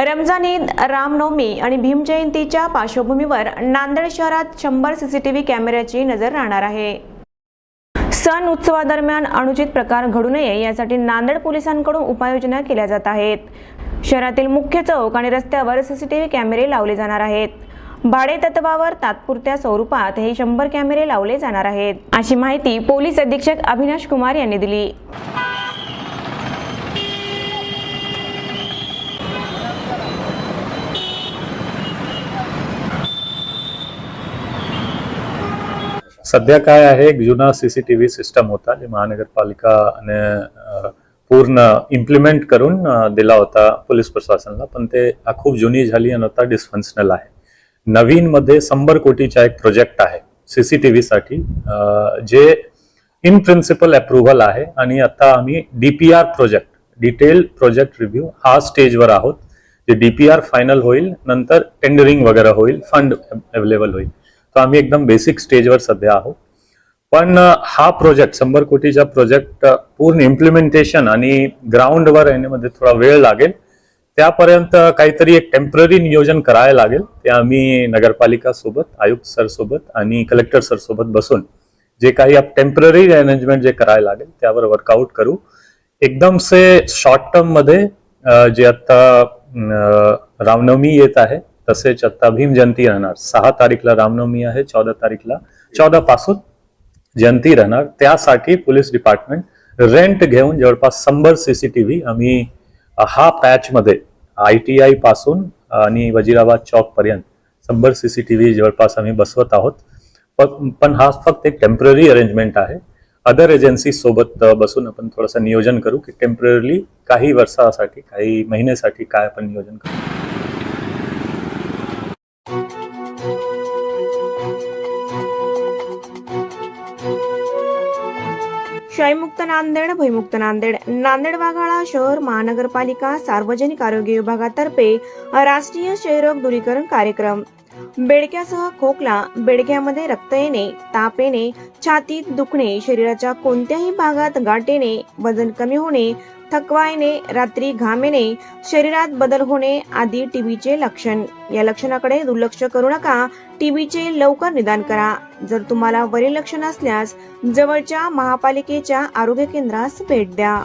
रमजान ईद रामनवमी आणि भीमजयंतीच्या पार्श्वभूमीवर नांदेड शहरात शंभर सीसीटीव्ही कॅमेऱ्याची नजर राहणार आहे. सण उत्सवादरम्यान अनुचित प्रकार घडू नये यासाठी नांदेड पोलिसांकडून उपाययोजना केल्या जात आहेत. शहरातील मुख्य चौक आणि रस्त्यावर सीसीटीव्ही कॅमेरे लावले जाणार आहेत. भाडे तत्वावर तात्पुरत्या स्वरूपात हे शंभर कॅमेरे लावले जाणार आहेत. अशी माहिती पोलीस अधीक्षक अविनाश कुमार यांनी दिली. सध्या काय आहे? एक जुना सीसीटीव्ही सिस्टम होता जे महानगरपालिकाने पूर्ण इम्प्लिमेंट करून दिला होता पोलीस प्रशासनाला पण ते खूप जुनी झाली आणि आता डिस्फंक्शनल आहे. नवीन मध्ये शंभर कोटीचा एक प्रोजेक्ट आहे सीसीटीव्ही साठी व्हीसाठी जे इन प्रिन्सिपल अप्रुव्हल आहे आणि आता आम्ही DPR project detail project review हा स्टेजवर आहोत. जे डीपीआर फायनल होईल नंतर टेंडरिंग वगैरे होईल फंड अवेलेबल होईल. तर आम्ही एकदम बेसिक स्टेजवर सध्या आहोत. पण हा प्रोजेक्ट शंभर कोटीचा प्रोजेक्ट पूर्ण इम्प्लिमेंटेशन आणि ग्राउंडवर येण्यामध्ये थोडा वेळ लागेल. त्यापर्यंत काहीतरी एक टेंपररी नियोजन करायला लागेल. ते आम्ही नगरपालिका सोबत आयुक्त सर सोबत आणि कलेक्टर सर सोबत बसून जे काही टेंपररी अरेंजमेंट जे करायला लागेल त्यावर वर्कआउट करू. एकदम से शॉर्ट टर्ममध्ये जे आता रामनवमी येत आहे तसेच आता भीम जयंती राहणार. सहा तारीखला रामनवमी आहे चौदा तारीखला. चौदा पासून जयंती राहणार. त्यासाठी पोलीस डिपार्टमेंट रेंट घेऊन जवळपास शंभर सीसीटीव्ही आम्ही हा पॅच मध्ये आय टी आयपासून आणि वजिराबाद चौक पर्यंत शंभर सीसीटीव्ही जवळपास आम्ही बसवत आहोत. पण- पण हा फक्त एक टेंपररी अरेंजमेंट आहे. अदर एजन्सी सोबत बसून आपण थोडंसं नियोजन करू की टेंपररी काही वर्षासाठी काही महिन्यासाठी काय आपण नियोजन करू. क्षयमुक्त नांदेड भयमुक्त नांदेड. नांदेड वाघाळा शहर महानगरपालिका सार्वजनिक आरोग्य विभागातर्फे राष्ट्रीय क्षयरोग दूरीकरण कार्यक्रम. बेडक्यासह खोकला बेडक्यामध्ये रक्त येणे ताप येणे छातीत दुखणे शरीराच्या कोणत्याही भागात गाठ येणे वजन कमी होणे थकवा येणे रात्री घाम येणे शरीरात बदल होणे आदी टीबीचे लक्षण. या लक्षणाकडे दुर्लक्ष करू नका. टीबीचे लवकर निदान करा. जर तुम्हाला वरील लक्षण असल्यास जवळच्या महापालिकेच्या आरोग्य केंद्रास भेट द्या.